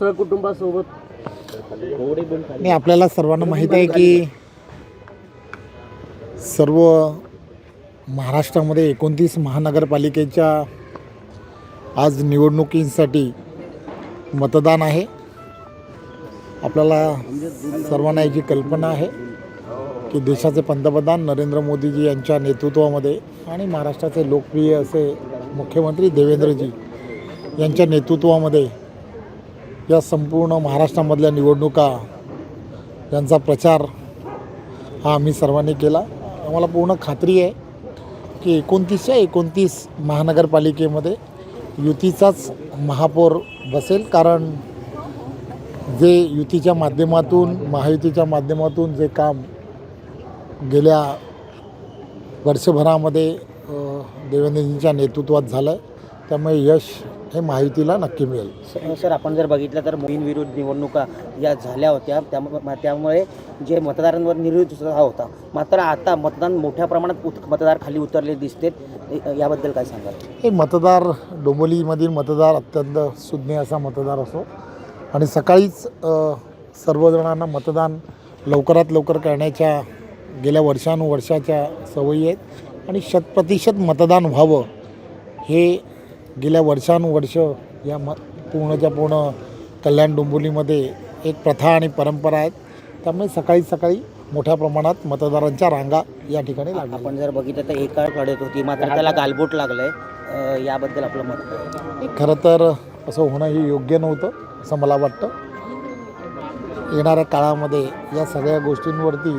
सहकुटुंबासोबत आणि आपल्याला सर्वांना माहीत आहे की सर्व महाराष्ट्रामध्ये एकोणतीस महानगरपालिकेच्या आज निवडणुकींसाठी मतदान आहे. आपल्याला सर्वांना याची कल्पना आहे की देशाचे पंतप्रधान नरेंद्र मोदीजी यांच्या नेतृत्वामध्ये आणि महाराष्ट्राचे लोकप्रिय असे मुख्यमंत्री देवेंद्रजी यांच्या नेतृत्वामध्ये या संपूर्ण महाराष्ट्रामधल्या निवडणुका यांचा प्रचार हा आम्ही सर्वांनी केला. आम्हाला पूर्ण खात्री आहे की एकोणतीसच्या एकोणतीस महानगरपालिकेमध्ये युतीचाच महापौर बसेल. कारण जे युतीच्या माध्यमातून महायुतीच्या माध्यमातून जे काम गेल्या वर्षभरामध्ये देवेंद्रजींच्या नेतृत्वात झालं आहे त्यामुळे यश हे महायुतीला नक्की मिळेल. सर आपण जर बघितलं तर मोदींविरुद्ध निवडणुका या झाल्या होत्या. त्यामुळे त्यामुळे जे मतदारांवर निर्विरोध हा होता. मात्र आता मतदान मोठ्या प्रमाणात उत सर्वात खाली उतरले दिसते याबद्दल काय सांगाल? हे मतदार डोंबिवलीमधील मतदार अत्यंत सुज्ञ असा मतदार असो आणि सकाळीच अ, सर्वजणांना मतदान लवकरात लवकर करण्याच्या गेल्या वर्षानुवर्षाच्या सवयी आहेत आणि शतप्रतिशत मतदान व्हावं हे गेल्या वर्षानुवर्ष या म पूर्णच्या पूर्ण कल्याण डोंबिवलीमध्ये एक प्रथा आणि परंपरा आहेत. त्यामुळे सकाळी सकाळी मोठ्या प्रमाणात मतदारांच्या रांगा या ठिकाणी लागल्या. आपण जर बघितलं तर एका लढत होती मात्र त्याला गालबोट लागलंय. याबद्दल आपलं मत? खरं तर असं होणं हे योग्य नव्हतं असं मला वाटतं. येणाऱ्या काळामध्ये या सगळ्या गोष्टींवरती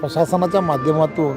प्रशासनाच्या माध्यमातून